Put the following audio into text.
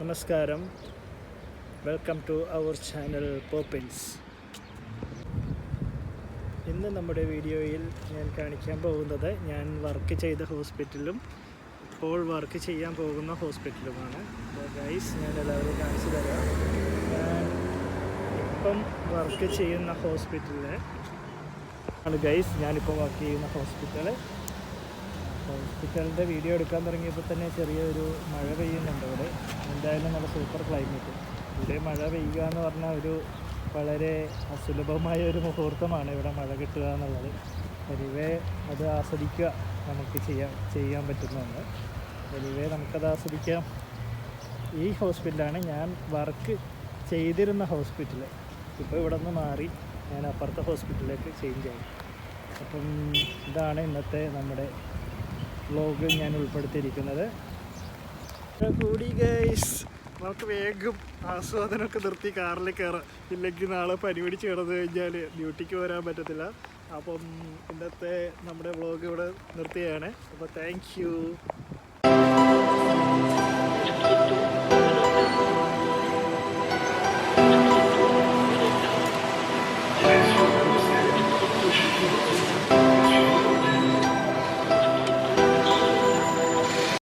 നമസ്കാരം. Welcome to our channel Poppins ഇന്ന് നമ്മുടെ വീഡിയോയിൽ ഞാൻ കാണിക്കാൻ പോകുന്നത് ഞാൻ വർക്ക് ചെയ്ത ഹോസ്പിറ്റലും ഇപ്പോൾ വർക്ക് ചെയ്യാൻ പോകുന്ന ഹോസ്പിറ്റലുമാണ് ഗൈസ് ഞാൻ എല്ലാവരും കാണിച്ചു തരാം. ഞാൻ ഇപ്പം വർക്ക് ചെയ്യുന്ന ഹോസ്പിറ്റലിൽ ആണ് ഗൈസ് ഞാനിപ്പോൾ വർക്ക് ചെയ്യുന്ന ഹോസ്പിറ്റൽ ഹോസ്പിറ്റലിന്റെ വീഡിയോ എടുക്കാൻ തുടങ്ങിയപ്പോൾ തന്നെ ചെറിയൊരു മഴ പെയ്യുന്നുണ്ട് ഇവിടെ എന്തായാലും നല്ല സൂപ്പർ ക്ലൈമറ്റ് ഇവിടെ മഴ പെയ്യുക എന്ന് പറഞ്ഞാൽ ഒരു വളരെ അസുലഭമായ ഒരു മുഹൂർത്തമാണ് ഇവിടെ മഴ കിട്ടുക എന്നുള്ളത്. പൊതുവേ അത് ആസ്വദിക്കുക നമുക്ക് ചെയ്യാൻ ചെയ്യാൻ പറ്റുന്നുണ്ട് പൊതുവേ നമുക്കത് ആസ്വദിക്കാം. ഈ ഹോസ്പിറ്റലാണ് ഞാൻ വർക്ക് ചെയ്തിരുന്ന ഹോസ്പിറ്റൽ ഇപ്പോൾ ഇവിടെ നിന്ന് മാറി ഞാൻ അപ്പുറത്തെ ഹോസ്പിറ്റലിലേക്ക് ചേഞ്ച് ആയി. അപ്പം ഇതാണ് ഇന്നത്തെ നമ്മുടെ വ്ലോഗ് ഞാൻ ഉൾപ്പെടുത്തിയിരിക്കുന്നത്. കൂടി നമുക്ക് വേഗം ആസ്വാദനമൊക്കെ നിർത്തി കാറിൽ കയറാം ഇല്ലെങ്കിൽ നാളെ പനി പിടിച്ച് കിടന്നു കഴിഞ്ഞാൽ ഡ്യൂട്ടിക്ക് വരാൻ പറ്റത്തില്ല. അപ്പം ഇന്നത്തെ നമ്മുടെ വ്ലോഗ് ഇവിടെ നിർത്തുകയാണ്. അപ്പോൾ താങ്ക്